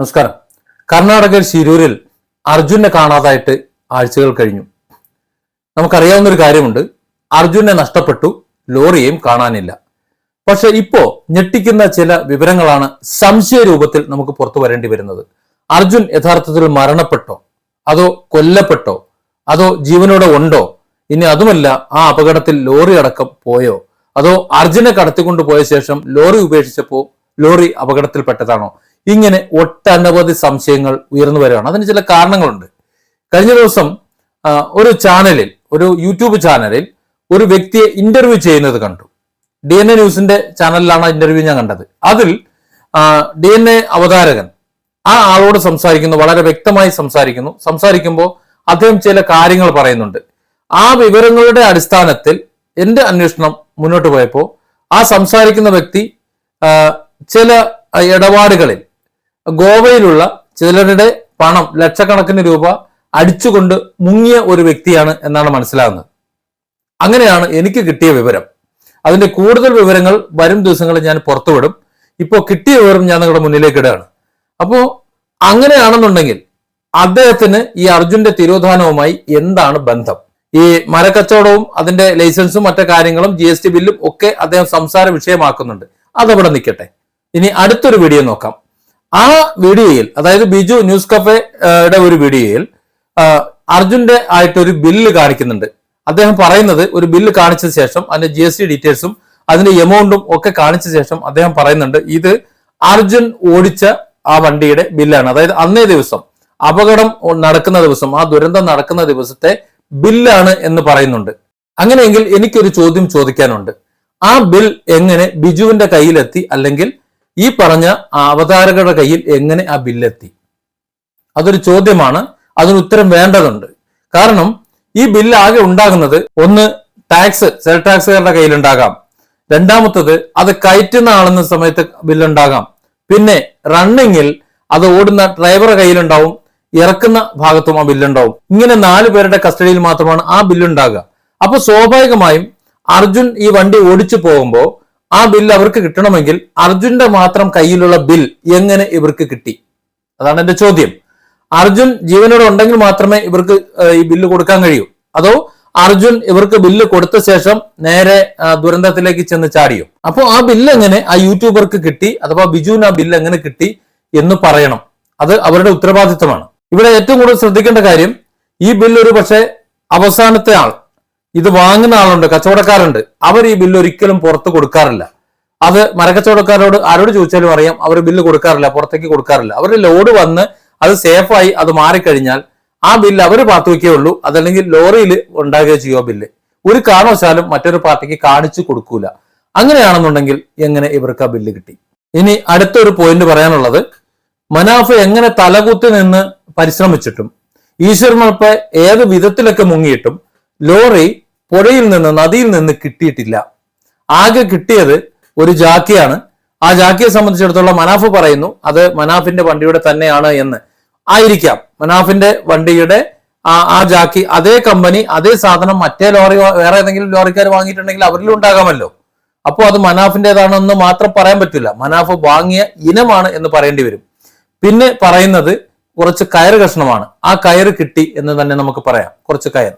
നമസ്കാരം. കർണാടകയിൽ ശിരൂരിൽ അർജുനെ കാണാതായിട്ട് ആഴ്ചകൾ കഴിഞ്ഞു. നമുക്കറിയാവുന്ന ഒരു കാര്യമുണ്ട്. അർജുനെ നഷ്ടപ്പെട്ടു ലോറിയെയും കാണാനില്ല. പക്ഷെ ഇപ്പോ ഞെട്ടിക്കുന്ന ചില വിവരങ്ങളാണ് സംശയ രൂപത്തിൽ നമുക്ക് പുറത്തു വരേണ്ടി വരുന്നത്. അർജുൻ യഥാർത്ഥത്തിൽ മരണപ്പെട്ടോ അതോ കൊല്ലപ്പെട്ടോ അതോ ജീവനോടെ ഉണ്ടോ ഇനി അതുമല്ല ആ അപകടത്തിൽ ലോറി അടക്കം പോയോ അതോ അർജുനെ കടത്തിക്കൊണ്ട് പോയ ശേഷം ലോറി ഉപേക്ഷിച്ചപ്പോ ലോറി അപകടത്തിൽപ്പെട്ടതാണോ ഇങ്ങനെ ഒട്ടനവധി സംശയങ്ങൾ ഉയർന്നു വരികയാണ്. അതിന് ചില കാരണങ്ങളുണ്ട്. കഴിഞ്ഞ ദിവസം ഒരു ചാനലിൽ ഒരു യൂട്യൂബ് ചാനലിൽ ഒരു വ്യക്തിയെ ഇന്റർവ്യൂ ചെയ്യുന്നത് കണ്ടു. ഡി എൻ എ ന്യൂസിന്റെ ചാനലിലാണ് ഇന്റർവ്യൂ ഞാൻ കണ്ടത്. അതിൽ ഡി എൻ എ അവതാരകൻ ആ ആളോട് സംസാരിക്കുന്നു വളരെ വ്യക്തമായി സംസാരിക്കുന്നു. സംസാരിക്കുമ്പോൾ അദ്ദേഹം ചില കാര്യങ്ങൾ പറയുന്നുണ്ട്. ആ വിവരങ്ങളുടെ അടിസ്ഥാനത്തിൽ എന്റെ അന്വേഷണം മുന്നോട്ട് പോയപ്പോൾ ആ സംസാരിക്കുന്ന വ്യക്തി ചില ഇടപാടുകളിൽ ഗോവയിലുള്ള ചിലരുടെ പണം ലക്ഷക്കണക്കിന് രൂപ അടിച്ചുകൊണ്ട് മുങ്ങിയ ഒരു വ്യക്തിയാണ് എന്നാണ് മനസ്സിലാകുന്നത്. അങ്ങനെയാണ് എനിക്ക് കിട്ടിയ വിവരം. അതിന്റെ കൂടുതൽ വിവരങ്ങൾ വരും ദിവസങ്ങളിൽ ഞാൻ പുറത്തുവിടും. ഇപ്പോൾ കിട്ടിയ വിവരം ഞാൻ നിങ്ങളുടെ മുന്നിലേക്ക് ഇടുകയാണ്. അപ്പോൾ അങ്ങനെയാണെന്നുണ്ടെങ്കിൽ അദ്ദേഹത്തിന് ഈ അർജുന്റെ തിരോധാനവുമായി എന്താണ് ബന്ധം? ഈ മരക്കച്ചവടവും അതിന്റെ ലൈസൻസും മറ്റു കാര്യങ്ങളും ജി എസ് ടി ബില്ലും ഒക്കെ അദ്ദേഹം സംസാര വിഷയമാക്കുന്നുണ്ട്. അതവിടെ നിൽക്കട്ടെ. ഇനി അടുത്തൊരു വീഡിയോ നോക്കാം. ആ വീഡിയോയിൽ അതായത് ബിജു ന്യൂസ് കഫേയുടെ ഒരു വീഡിയോയിൽ അർജുന്റെ ആയിട്ട് ഒരു ബില്ല് കാണിക്കുന്നുണ്ട്. അദ്ദേഹം പറയുന്നത് ഒരു ബില്ല് കാണിച്ച ശേഷം അതിന്റെ ജി എസ് ടി ഡീറ്റെയിൽസും അതിന്റെ എമൗണ്ടും ഒക്കെ കാണിച്ച ശേഷം അദ്ദേഹം പറയുന്നുണ്ട് ഇത് അർജുൻ ഓടിച്ച ആ വണ്ടിയുടെ ബില്ലാണ്. അതായത് അന്നേ ദിവസം അപകടം നടക്കുന്ന ദിവസം ആ ദുരന്തം നടക്കുന്ന ദിവസത്തെ ബില്ലാണ് എന്ന് പറയുന്നുണ്ട്. അങ്ങനെയെങ്കിൽ എനിക്കൊരു ചോദ്യം ചോദിക്കാനുണ്ട്. ആ ബിൽ എങ്ങനെ ബിജുവിന്റെ കയ്യിലെത്തി അല്ലെങ്കിൽ ഈ പറഞ്ഞ അവതാരകരുടെ കയ്യിൽ എങ്ങനെ ആ ബില്ലെത്തി? അതൊരു ചോദ്യമാണ്. അതിന് ഉത്തരം വേണ്ടതുണ്ട്. കാരണം ഈ ബില്ല് ആകെ ഉണ്ടാകുന്നത് ഒന്ന് ടാക്സ് സെൽ ടാക്സുകാരുടെ കയ്യിലുണ്ടാകാം. രണ്ടാമത്തത് അത് കയറ്റുന്ന ആളുന്ന സമയത്ത് ബില്ലുണ്ടാകാം. പിന്നെ റണ്ണിങ്ങിൽ അത് ഓടുന്ന ഡ്രൈവറുടെ കയ്യിലുണ്ടാവും. ഇറക്കുന്ന ഭാഗത്തും ആ ബില്ലുണ്ടാവും. ഇങ്ങനെ നാല് പേരുടെ കസ്റ്റഡിയിൽ മാത്രമാണ് ആ ബില്ലുണ്ടാകുക. അപ്പൊ സ്വാഭാവികമായും അർജുൻ ഈ വണ്ടി ഓടിച്ചു പോകുമ്പോൾ ആ ബിൽ അവർക്ക് കിട്ടണമെങ്കിൽ അർജുന്റെ മാത്രം കയ്യിലുള്ള ബിൽ എങ്ങനെ ഇവർക്ക് കിട്ടി? അതാണ് എന്റെ ചോദ്യം. അർജുൻ ജീവനോട് ഉണ്ടെങ്കിൽ മാത്രമേ ഇവർക്ക് ഈ ബില്ല് കൊടുക്കാൻ കഴിയൂ. അതോ അർജുൻ ഇവർക്ക് ബില്ല് കൊടുത്ത ശേഷം നേരെ ദുരന്തത്തിലേക്ക് ചെന്ന് ചാടിയോ? അപ്പോൾ ആ ബില്ല് എങ്ങനെ ആ യൂട്യൂബർക്ക് കിട്ടി അഥവാ ബിജുവിന് ആ ബില്ല് എങ്ങനെ കിട്ടി എന്ന് പറയണം. അത് അവരുടെ ഉത്തരവാദിത്തമാണ്. ഇവിടെ ഏറ്റവും കൂടുതൽ ശ്രദ്ധിക്കേണ്ട കാര്യം ഈ ബില്ല് ഒരു പക്ഷേ അവസാനത്തെ ആൾ ഇത് വാങ്ങുന്ന ആളുണ്ട് കച്ചവടക്കാരുണ്ട്. അവർ ഈ ബില്ല് ഒരിക്കലും പുറത്ത് കൊടുക്കാറില്ല. അത് മരക്കച്ചവടക്കാരോട് ആരോട് ചോദിച്ചാലും അറിയാം അവർ ബില്ല് കൊടുക്കാറില്ല പുറത്തേക്ക് കൊടുക്കാറില്ല. അവരുടെ ലോഡ് വന്ന് അത് സേഫായി അത് മാറിക്കഴിഞ്ഞാൽ ആ ബില്ല് അവർ പാത്തു ഉള്ളൂ. അതല്ലെങ്കിൽ ലോറിയിൽ ഉണ്ടാകുകയോ ചെയ്യുക ബില്ല് ഒരു കാരണവശാലും മറ്റൊരു പാർട്ടിക്ക് കാണിച്ചു കൊടുക്കൂല. അങ്ങനെയാണെന്നുണ്ടെങ്കിൽ എങ്ങനെ ഇവർക്ക് ആ ബില്ല് കിട്ടി? ഇനി അടുത്തൊരു പോയിന്റ് പറയാനുള്ളത്. മനാഫ് എങ്ങനെ തലകുത്തി നിന്ന് പരിശ്രമിച്ചിട്ടും ഈശ്വരനൊപ്പം ഏത് വിധത്തിലൊക്കെ മുങ്ങിയിട്ടും ലോറി പുഴയിൽ നിന്ന് നദിയിൽ നിന്ന് കിട്ടിയിട്ടില്ല. ആകെ കിട്ടിയത് ഒരു ജാക്കിയാണ്. ആ ജാക്കിയെ സംബന്ധിച്ചിടത്തോളം മനാഫ് പറയുന്നു അത് മനാഫിന്റെ വണ്ടിയുടെ തന്നെയാണ് എന്ന്. ആയിരിക്കാം മനാഫിന്റെ വണ്ടിയുടെ ആ ആ ജാക്കി അതേ കമ്പനി അതേ സാധനം മറ്റേ ലോറി വേറെ ഏതെങ്കിലും ലോറിക്കാർ വാങ്ങിയിട്ടുണ്ടെങ്കിൽ അവരിലും ഉണ്ടാകാമല്ലോ. അപ്പോൾ അത് മനാഫിന്റെതാണെന്ന് മാത്രം പറയാൻ പറ്റില്ല. മനാഫ് വാങ്ങിയ ഇനമാണ് എന്ന് പറയേണ്ടി വരും. പിന്നെ പറയുന്നത് കുറച്ച് കയറ് കഷ്ണമാണ്. ആ കയറ് കിട്ടി എന്ന് തന്നെ നമുക്ക് പറയാം. കുറച്ച് കയർ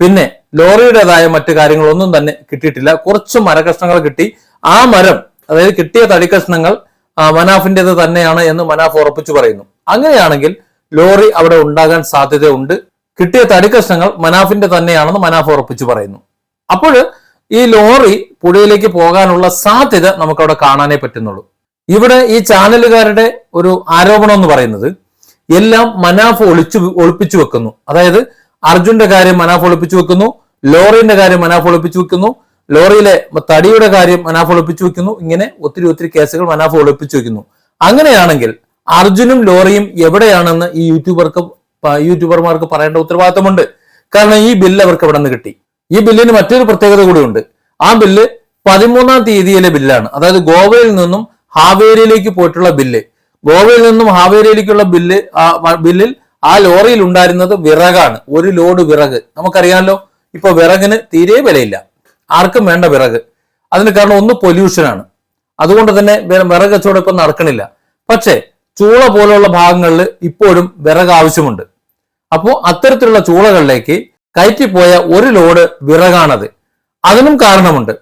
പിന്നെ ലോറിയുടേതായ മറ്റു കാര്യങ്ങളൊന്നും തന്നെ കിട്ടിയിട്ടില്ല. കുറച്ച് മരകഷ്ണങ്ങൾ കിട്ടി. ആ മരം അതായത് കിട്ടിയ തടിക്കഷ്ണങ്ങൾ മനാഫിന്റേത് തന്നെയാണ് എന്ന് മനാഫ് ഉറപ്പിച്ചു പറയുന്നു. അങ്ങനെയാണെങ്കിൽ ലോറി അവിടെ ഉണ്ടാകാൻ സാധ്യതയുണ്ട്. കിട്ടിയ തടിക്കഷ്ണങ്ങൾ മനാഫിന്റെ തന്നെയാണെന്ന് മനാഫ് ഉറപ്പിച്ചു പറയുന്നു. അപ്പോൾ ഈ ലോറി പുഴയിലേക്ക് പോകാനുള്ള സാധ്യത നമുക്കവിടെ കാണാനേ പറ്റുന്നുള്ളൂ. ഇവിടെ ഈ ചാനലുകാരുടെ ഒരു ആരോപണം എന്ന് പറയുന്നത് എല്ലാം മനാഫ് ഒളിച്ചു ഒളിപ്പിച്ചു വെക്കുന്നു. അതായത് അർജുന്റെ കാര്യം മനാഫ് ഒളിപ്പിച്ചു വെക്കുന്നു ലോറിന്റെ കാര്യം മനാഫ് ഒളിപ്പിച്ചു വെക്കുന്നു ലോറിയിലെ തടിയുടെ കാര്യം മനാഫ് ഒളിപ്പിച്ചു വെക്കുന്നു ഇങ്ങനെ ഒത്തിരി ഒത്തിരി കേസുകൾ മനാഫ് ഒളിപ്പിച്ചു വെക്കുന്നു. അങ്ങനെയാണെങ്കിൽ അർജുനും ലോറിയും എവിടെയാണെന്ന് ഈ യൂട്യൂബർക്ക് യൂട്യൂബർമാർക്ക് പറയേണ്ട ഉത്തരവാദിത്തമുണ്ട്. കാരണം ഈ ബില്ല് അവർക്ക് എവിടെ നിന്ന് കിട്ടി. ഈ ബില്ലിന് മറ്റൊരു പ്രത്യേകത കൂടിയുണ്ട്. ആ ബില്ല് പതിമൂന്നാം തീയതിയിലെ ബില്ലാണ്. അതായത് ഗോവയിൽ നിന്നും ഹാവേരിയിലേക്ക് പോയിട്ടുള്ള ബില്ല്. ഗോവയിൽ നിന്നും ഹാവേരിയിലേക്കുള്ള ബില്ല് ബില്ലിൽ ആ ലോറിയിൽ ഉണ്ടായിരുന്നത് വിറകാണ്. ഒരു ലോഡ് വിറക്. നമുക്കറിയാമല്ലോ ഇപ്പൊ വിറകിന് തീരെ വിലയില്ല. ആർക്കും വേണ്ട വിറക്. അതിന് കാരണം ഒന്ന് പൊല്യൂഷനാണ് അതുകൊണ്ട് തന്നെ വിറക് കച്ചവടം ഇപ്പം നടക്കണില്ല. പക്ഷേ ചൂള പോലുള്ള ഭാഗങ്ങളിൽ ഇപ്പോഴും വിറക് ആവശ്യമുണ്ട്. അപ്പോൾ അത്തരത്തിലുള്ള ചൂളകളിലേക്ക് കയറ്റിപ്പോയ ഒരു ലോഡ് വിറകാണത്. അതിനും കാരണമുണ്ട്.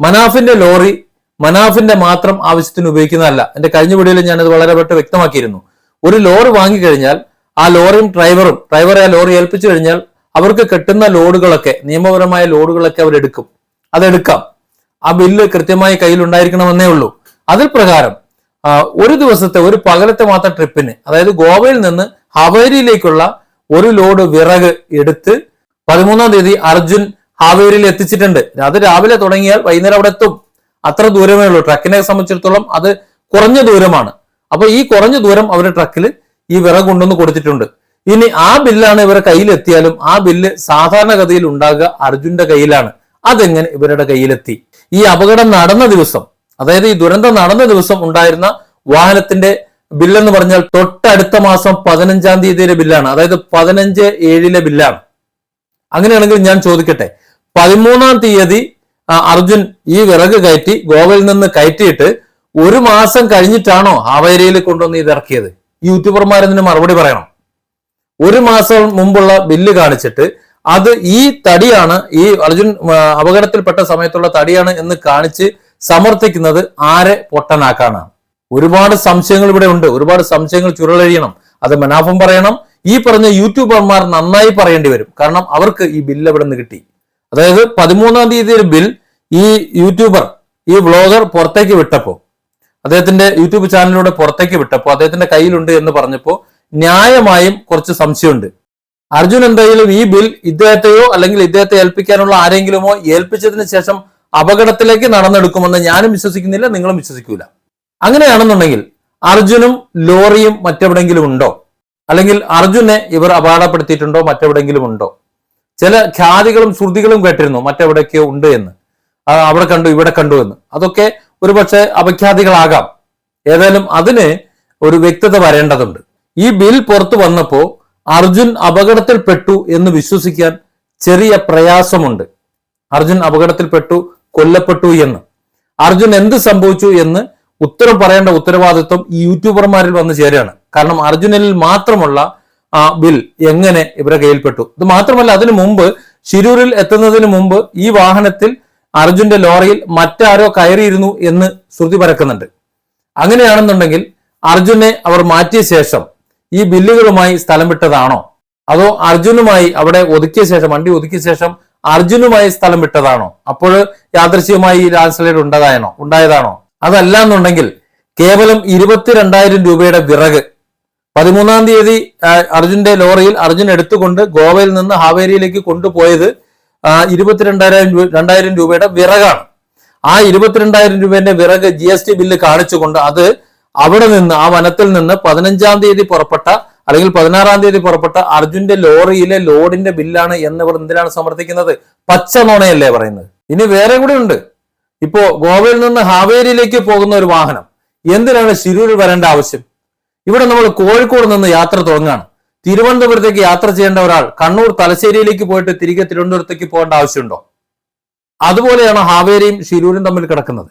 മനാഫിന്റെ ലോറി മനാഫിന്റെ മാത്രം ആവശ്യത്തിന് ഉപയോഗിക്കുന്നതല്ല. എന്റെ കഴിഞ്ഞ വീഡിയോയിൽ ഞാനത് വളരെ പെട്ട് വ്യക്തമാക്കിയിരുന്നു. ഒരു ലോറി വാങ്ങിക്കഴിഞ്ഞാൽ ആ ലോറിയും ഡ്രൈവറും ഡ്രൈവറെ ആ ലോറി ഏൽപ്പിച്ചു കഴിഞ്ഞാൽ അവർക്ക് കിട്ടുന്ന ലോഡുകളൊക്കെ നിയമപരമായ ലോഡുകളൊക്കെ അവരെടുക്കും അതെടുക്കാം. ആ ബില്ല് കൃത്യമായി കയ്യിൽ ഉണ്ടായിരിക്കണമെന്നേ ഉള്ളൂ. അതിൽ പ്രകാരം ഒരു ദിവസത്തെ ഒരു പകലത്തെ മാത്രം ട്രിപ്പിന് അതായത് ഗോവയിൽ നിന്ന് ഹവേരിയിലേക്കുള്ള ഒരു ലോഡ് വിറക് എടുത്ത് പതിമൂന്നാം തീയതി അർജുൻ ഹാവേരിയിൽ എത്തിച്ചിട്ടുണ്ട്. അത് രാവിലെ തുടങ്ങിയാൽ വൈകുന്നേരം അവിടെ എത്തും. അത്ര ദൂരമേ ഉള്ളൂ. ട്രക്കിനെ സംബന്ധിച്ചിടത്തോളം അത് കുറഞ്ഞ ദൂരമാണ്. അപ്പൊ ഈ കുറഞ്ഞ ദൂരം അവരുടെ ട്രക്കിൽ ഈ വിറക് കൊണ്ടുവന്ന് കൊടുത്തിട്ടുണ്ട്. ഇനി ആ ബില്ലാണ് ഇവരെ കയ്യിലെത്തിയാലും ആ ബില്ല് സാധാരണഗതിയിൽ ഉണ്ടാകുക അർജുന്റെ കയ്യിലാണ്. അതെങ്ങനെ ഇവരുടെ കയ്യിലെത്തി? ഈ അപകടം നടന്ന ദിവസം അതായത് ഈ ദുരന്തം നടന്ന ദിവസം ഉണ്ടായിരുന്ന വാഹനത്തിന്റെ ബില്ലെന്ന് പറഞ്ഞാൽ തൊട്ടടുത്ത മാസം പതിനഞ്ചാം തീയതിയിലെ ബില്ലാണ്. അതായത് പതിനഞ്ച് ഏഴിലെ ബില്ലാണ്. അങ്ങനെയാണെങ്കിൽ ഞാൻ ചോദിക്കട്ടെ പതിമൂന്നാം തീയതി അർജുൻ ഈ വിറക് കയറ്റി ഗോവയിൽ നിന്ന് കയറ്റിയിട്ട് ഒരു മാസം കഴിഞ്ഞിട്ടാണോ ഹാവേരിയിൽ കൊണ്ടുവന്ന് ഇത് ഇറക്കിയത്? ഇതിന് മറുപടി പറയണം? ഒരു മാസം മുമ്പുള്ള ബില്ല് കാണിച്ചിട്ട് അത് ഈ തടിയാണ് ഈ അർജുൻ അപകടത്തിൽപ്പെട്ട സമയത്തുള്ള തടിയാണ് എന്ന് കാണിച്ച് സമർത്ഥിക്കുന്നത് ആരെ പൊട്ടനാക്കാനാണ് ഒരുപാട് സംശയങ്ങൾ ഇവിടെ ഉണ്ട്. ഒരുപാട് സംശയങ്ങൾ ചുരുളഴിയണം. അത് മനാഫും പറയണം. ഈ പറഞ്ഞ യൂട്യൂബർമാർ നന്നായി പറയേണ്ടി വരും. കാരണം അവർക്ക് ഈ ബില്ല് എവിടെ നിന്ന് കിട്ടി? അതായത് പതിമൂന്നാം തീയതി ബിൽ ഈ യൂട്യൂബർ ഈ വ്ളോഗർ പുറത്തേക്ക് വിട്ടപ്പോ അദ്ദേഹത്തിന്റെ യൂട്യൂബ് ചാനലിലൂടെ പുറത്തേക്ക് വിട്ടപ്പോൾ അദ്ദേഹത്തിന്റെ കയ്യിലുണ്ട് എന്ന് പറഞ്ഞപ്പോൾ ന്യായമായും കുറച്ച് സംശയമുണ്ട്. അർജുൻ എന്തായാലും ഈ ബിൽ ഇദ്ദേഹത്തെയോ അല്ലെങ്കിൽ ഇദ്ദേഹത്തെ ഏൽപ്പിക്കാനുള്ള ആരെങ്കിലുമോ ഏൽപ്പിച്ചതിന് ശേഷം അപകടത്തിലേക്ക് നടന്നെടുക്കുമെന്ന് ഞാനും വിശ്വസിക്കുന്നില്ല നിങ്ങളും വിശ്വസിക്കൂല. അങ്ങനെയാണെന്നുണ്ടെങ്കിൽ അർജുനും ലോറിയും മറ്റെവിടെങ്കിലും ഉണ്ടോ? അല്ലെങ്കിൽ അർജുനെ ഇവർ അപകടപ്പെടുത്തിയിട്ടുണ്ടോ? മറ്റെവിടെങ്കിലും ഉണ്ടോ? ചില ഖ്യാതികളും ശ്രുതികളും കേട്ടിരുന്നു മറ്റെവിടെയൊക്കെയോ ഉണ്ട് എന്ന്. അവിടെ കണ്ടു ഇവിടെ കണ്ടു എന്ന്. അതൊക്കെ ഒരുപക്ഷെ അപഖ്യാതികളാകാം. ഏതായാലും അതിന് ഒരു വ്യക്തത വരേണ്ടതുണ്ട്. ഈ ബിൽ പുറത്തു വന്നപ്പോ അർജുൻ അപകടത്തിൽപ്പെട്ടു എന്ന് വിശ്വസിക്കാൻ ചെറിയ പ്രയാസമുണ്ട്. അർജുൻ അപകടത്തിൽപ്പെട്ടു കൊല്ലപ്പെട്ടു എന്ന്. അർജുൻ എന്ത് സംഭവിച്ചു എന്ന് ഉത്തരം പറയേണ്ട ഉത്തരവാദിത്വം ഈ യൂട്യൂബർമാരിൽ വന്ന് ചേരുകയാണ്. കാരണം അർജുനിൽ മാത്രമുള്ള ആ ബിൽ എങ്ങനെ ഇവരെ കയ്യിൽപ്പെട്ടു? ഇത് മാത്രമല്ല അതിനു മുമ്പ് ശിരൂരിൽ എത്തുന്നതിന് മുമ്പ് ഈ വാഹനത്തിൽ അർജുന്റെ ലോറിയിൽ മറ്റാരോ കയറിയിരുന്നു എന്ന് ശ്രുതി പരക്കുന്നുണ്ട്. അങ്ങനെയാണെന്നുണ്ടെങ്കിൽ അർജുനെ അവർ മാറ്റിയ ശേഷം ഈ ബില്ലുകളുമായി സ്ഥലം വിട്ടതാണോ? അതോ അർജുനുമായി അവിടെ ഒതുക്കിയ ശേഷം വണ്ടി ഒതുക്കിയ ശേഷം അർജുനുമായി സ്ഥലം വിട്ടതാണോ? അപ്പോൾ യാദൃശ്യമായി ഈ ലാൻഡ് ഉണ്ടായതാണോ? ഉണ്ടായതാണോ? അതല്ല എന്നുണ്ടെങ്കിൽ കേവലം ഇരുപത്തിരണ്ടായിരം രൂപയുടെ വിറക് പതിമൂന്നാം തീയതി അർജുന്റെ ലോറിയിൽ അർജുൻ എടുത്തുകൊണ്ട് ഗോവയിൽ നിന്ന് ഹാവേരിയിലേക്ക് കൊണ്ടുപോയത് ഇരുപത്തിരണ്ടായിരം രൂപ രണ്ടായിരം രൂപയുടെ വിറകാണ്. ആ ഇരുപത്തിരണ്ടായിരം രൂപയുടെ വിറക് ജി എസ് ടി ബില്ല് കാണിച്ചുകൊണ്ട് അത് അവിടെ നിന്ന് ആ വനത്തിൽ നിന്ന് പതിനഞ്ചാം തീയതി പുറപ്പെട്ട അല്ലെങ്കിൽ പതിനാറാം തീയതി പുറപ്പെട്ട അർജുന്റെ ലോറിയിലെ ലോഡിന്റെ ബില്ലാണ് എന്നിവർ എന്തിനാണ് സമർത്ഥിക്കുന്നത്? പച്ച നോണയല്ലേ പറയുന്നത്. ഇനി വേറെ കൂടെ ഉണ്ട്. ഇപ്പോ ഗോവയിൽ നിന്ന് ഹാവേരിയിലേക്ക് പോകുന്ന ഒരു വാഹനം. എന്തിനാണ് ശിരൂരിൽ വരേണ്ട ആവശ്യം? ഇവിടെ നമ്മൾ കോഴിക്കോട് നിന്ന് യാത്ര തുടങ്ങുകയാണ്. തിരുവനന്തപുരത്തേക്ക് യാത്ര ചെയ്യേണ്ട ഒരാൾ കണ്ണൂർ തലശ്ശേരിയിലേക്ക് പോയിട്ട് തിരികെ തിരുവനന്തപുരത്തേക്ക് പോകേണ്ട ആവശ്യമുണ്ടോ? അതുപോലെയാണ് ഹാവേരിയും ഷിരൂരും തമ്മിൽ കിടക്കുന്നത്.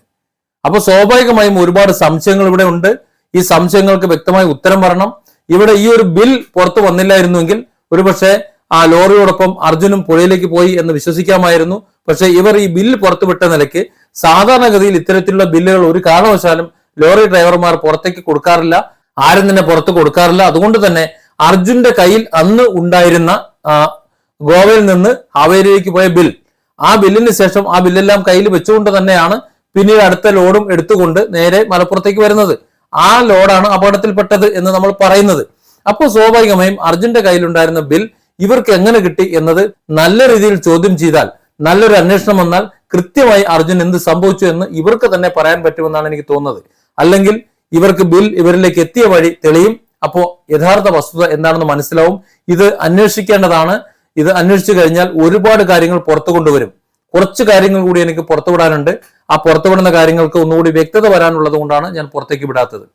അപ്പൊ സ്വാഭാവികമായും ഒരുപാട് സംശയങ്ങൾ ഇവിടെ ഉണ്ട്. ഈ സംശയങ്ങൾക്ക് വ്യക്തമായി ഉത്തരം വരണം. ഇവിടെ ഈ ഒരു ബിൽ പുറത്തു വന്നില്ലായിരുന്നുവെങ്കിൽ ഒരുപക്ഷെ ആ ലോറിയോടൊപ്പം അർജുനും പുഴയിലേക്ക് പോയി എന്ന് വിശ്വസിക്കാമായിരുന്നു. പക്ഷേ ഇവർ ഈ ബില്ല് പുറത്തുവിട്ട നിലയ്ക്ക് സാധാരണഗതിയിൽ ഇത്തരത്തിലുള്ള ബില്ലുകൾ ഒരു കാരണവശാലും ലോറി ഡ്രൈവർമാർ പുറത്തേക്ക് കൊടുക്കാറില്ല. ആരും തന്നെ പുറത്ത് കൊടുക്കാറില്ല. അതുകൊണ്ട് തന്നെ അർജുന്റെ കയ്യിൽ അന്ന് ഉണ്ടായിരുന്ന ഗോവയിൽ നിന്ന് ഹാവേരിയിലേക്ക് പോയ ബിൽ. ആ ബില്ലിന് ശേഷം ആ ബില്ലെല്ലാം കയ്യിൽ വെച്ചുകൊണ്ട് തന്നെയാണ് പിന്നീട് അടുത്ത ലോഡും എടുത്തുകൊണ്ട് നേരെ മലപ്പുറത്തേക്ക് വരുന്നത്. ആ ലോഡാണ് അപകടത്തിൽപ്പെട്ടത് എന്ന് നമ്മൾ പറയുന്നത്. അപ്പോൾ സ്വാഭാവികമായും അർജുന്റെ കയ്യിലുണ്ടായിരുന്ന ബിൽ ഇവർക്ക് എങ്ങനെ കിട്ടി എന്നത് നല്ല രീതിയിൽ ചോദ്യം ചെയ്താൽ നല്ലൊരു അന്വേഷണം വന്നാൽ കൃത്യമായി അർജുൻ എന്ത് സംഭവിച്ചു എന്ന് ഇവർക്ക് തന്നെ പറയാൻ പറ്റുമെന്നാണ് എനിക്ക് തോന്നുന്നത്. അല്ലെങ്കിൽ ഇവർക്ക് ബിൽ ഇവരിലേക്ക് എത്തിയ വഴി തെളിയും അപ്പോ യഥാർത്ഥ വസ്തുത എന്താണെന്ന് മനസ്സിലാവും. ഇത് അന്വേഷിക്കേണ്ടതാണ്. ഇത് അന്വേഷിച്ചു കഴിഞ്ഞാൽ ഒരുപാട് കാര്യങ്ങൾ പുറത്തു കൊണ്ടുവരും. കുറച്ച് കാര്യങ്ങൾ കൂടി എനിക്ക് പുറത്തുവിടാനുണ്ട്. ആ പുറത്തുവിടുന്ന കാര്യങ്ങൾക്ക് ഒന്നുകൂടി വ്യക്തത വരാനുള്ളത് കൊണ്ടാണ് ഞാൻ പുറത്തേക്ക് വിടാത്തത്.